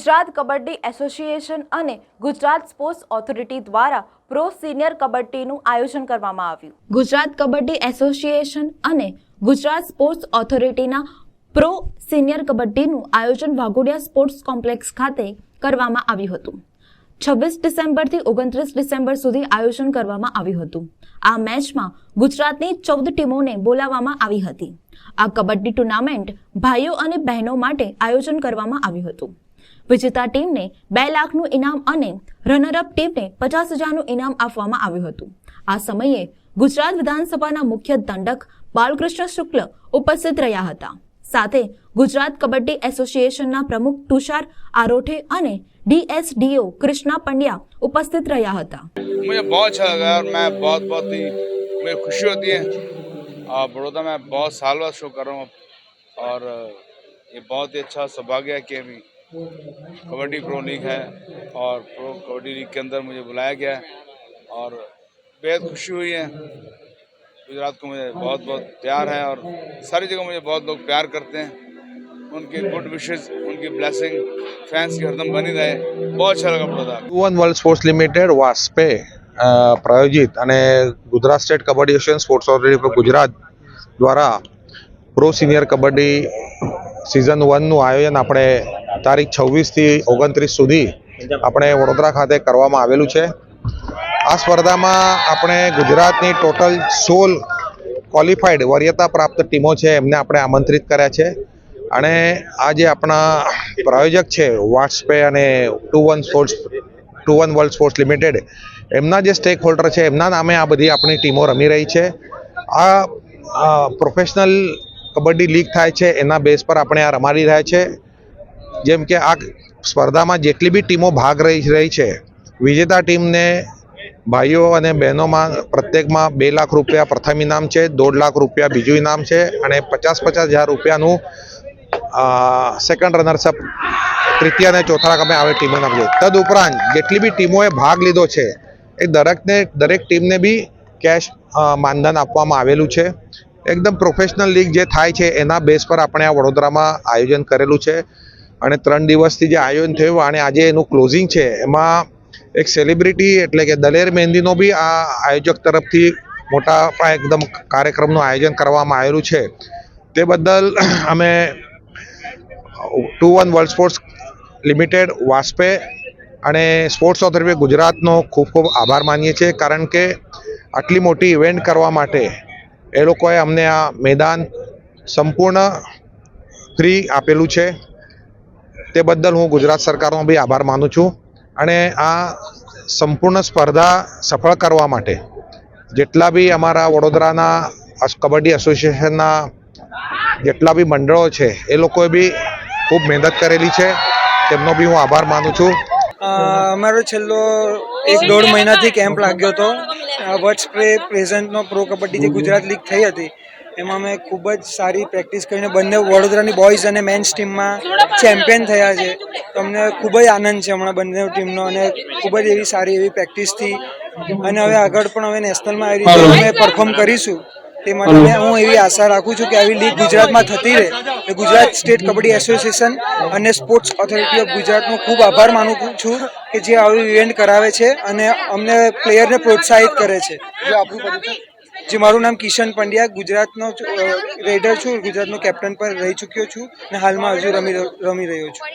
Gujarat kabaddi association અને Gujarat sports authority દ્વારા pro senior કબડ્ડીનું આયોજન કરવામાં આવ્યું. ગુજરાત કબડ્ડી એસોસિએશન અને ગુજરાત સ્પોર્ટ્સ ઓથોરિટીના પ્રો સિનિયર કબડ્ડીનું આયોજન વાઘોડિયા સ્પોર્ટ્સ કોમ્પ્લેક્સ ખાતે કરવામાં આવ્યું હતું. છવ્વીસ ડિસેમ્બરથી ઓગણત્રીસ ડિસેમ્બર સુધી આયોજન કરવામાં આવ્યું હતું. આ મેચમાં ગુજરાતની ચૌદ ટીમોને બોલાવવામાં આવી હતી. આ કબડ્ડી ટુર્નામેન્ટ ભાઈઓ અને બહેનો માટે આયોજન કરવામાં આવ્યું હતું. વિજેતા ટીમને બે લાખનું ઇનામ અને રનરઅપ ટીમને પચાસ હજારનું ઇનામ આપવામાં આવ્યું હતું આ સમયે ગુજરાત વિધાનસભાના મુખ્ય દંડક બાલકૃષ્ણ શુક્લ ઉપસ્થિત રહ્યા હતા સાથે ગુજરાત કબડ્ડી એસોસિએશનના પ્રમુખ તુષાર આરોઠે અને ડીએસડીઓ કૃષ્ણા પંડ્યા ઉપસ્થિત રહ્યા હતા मुझे बहुत अच्छा लगा और मैं बहुत बहुत ही मुझे खुशी होती है और बड़ौदा में बहुत साल बाद शो कर रहा हूँ और ये बहुत ही अच्छा सौभाग्य है कि अभी कबड्डी प्रो लीग है और प्रो कबड्डी लीग के अंदर मुझे बुलाया गया है और बेहद खुशी हुई है गुजरात को मुझे बहुत बहुत प्यार है और सारी जगह मुझे बहुत लोग प्यार करते हैं उनके गुड विशेष उनकी ब्लेसिंग फैंस की हरदम बनी रहे बहुत अच्छा लगा Baroda one world sports limited વાસ્પે અ, પ્રાયોજિત અને Gujarat state kabaddi association sports authority of Gujarat દ્વારા પ્રો સિનિયર કબડ્ડી સિઝન વનનું આયોજન આપણે તારીખ છવ્વીસથી ઓગણત્રીસ સુધી આપણે વડોદરા ખાતે કરવામાં આવેલું છે. આ સ્પર્ધામાં આપણે ગુજરાતની ટોટલ સોળ ક્વોલિફાઈડ વરિયતા પ્રાપ્ત ટીમો છે એમને આપણે આમંત્રિત કર્યા છે. અને આ જે આપણા પ્રાયોજક છે વાટ્સપે અને two one sports, two one world sports limited, એમના જે સ્ટેક હોલ્ડર છે, એમના નામે આ બધી આપણી ટીમો રમી રહી છે. આ પ્રોફેશનલ કબડ્ડી લીગ થાય છે, એના બેઝ પર આપણે આ રમાડી રહ્યા છે. જેમ કે આ સ્પર્ધામાં જેટલી બી ટીમો ભાગ રહી રહી છે, વિજેતા ટીમને ભાઈઓ અને બહેનોમાં પ્રત્યેકમાં બે લાખ રૂપિયા પ્રથમ ઇનામ છે, દોઢ લાખ રૂપિયા બીજું ઇનામ છે અને પચાસ પચાસ હજાર રૂપિયાનું સેકન્ડ રનર્સઅપ તૃતીય અને ચોથા ક્રમે આવે ટીમો નામ તદઉપરાંત તદ ઉપરાંત જેટલી બી ટીમોએ ભાગ લીધો છે, એ દરેકને દરેક ટીમને બી કેશ માનધન આપવામાં આવેલું છે. એકદમ પ્રોફેશનલ લીગ જે થાય છે, એના બેઝ પર આપણે આ વડોદરામાં આયોજન કરેલું છે. અને ત્રણ દિવસથી જે આયોજન થયું અને આજે એનું ક્લોઝિંગ છે, એમાં એક સેલિબ્રિટી એટલે કે દલેર મહેંદીનો બી આ આયોજક તરફથી મોટા એકદમ કાર્યક્રમનું આયોજન કરવામાં આવેલું છે. તે બદલ અમે two one world sports limited, વાસ્પે અને સ્પોર્ટ્સ ઓથોરિટી ગુજરાતનો ખૂબ ખૂબ આભાર માનીએ છીએ, કારણ કે આટલી મોટી ઇવેન્ટ કરવા માટે એ લોકોએ અમને આ મેદાન સંપૂર્ણ ફ્રી આપેલું છે. તે બદલ હું ગુજરાત સરકારનો બી આભાર માનું છું અને આ સંપૂર્ણ સ્પર્ધા સફળ કરવા માટે જેટલા બી અમારા વડોદરાના કબડ્ડી એસોસિએશનના જેટલા બી મંડળો છે, એ લોકોએ બી ખૂબ મહેનત કરેલી છે. તેમનો બી હું આભાર માનું છું. અમારો છેલ્લો એક દોઢ મહિનાથી કેમ્પ લાગ્યો હતો. વર્ડ્સ સ્પ્રે પ્રેઝન્ટનો પ્રો કબડ્ડી જે ગુજરાત લીગ થઈ હતી એમાં અમે ખૂબ જ સારી પ્રેક્ટિસ કરીને બંને વડોદરાની બોયઝ અને મેન્સ ટીમમાં ચેમ્પિયન થયા છે. તો અમને ખૂબ જ આનંદ છે હમણાં બંને ટીમનો અને ખૂબ જ એવી સારી એવી પ્રેક્ટિસથી અને હવે આગળ પણ હવે નેશનલમાં આવી રીતે અમે પરફોર્મ કરીશું. તે માટે હું એવી આશા રાખું છું કે આવી લીગ ગુજરાતમાં થતી રહે. એ ગુજરાત સ્ટેટ કબડ્ડી એસોસિએશન અને સ્પોર્ટ્સ ઓથોરિટી ઓફ ગુજરાતનો ખૂબ આભાર માનું છું કે જે આવી ઇવેન્ટ કરાવે છે અને અમને પ્લેયરને પ્રોત્સાહિત કરે છે. જે, મારું નામ કિશન પંડ્યા, ગુજરાતનો રેડર છું, ગુજરાતનો કેપ્ટન પણ રહી ચૂક્યો છું અને હાલમાં હજુ રમી રમી રહ્યો છું.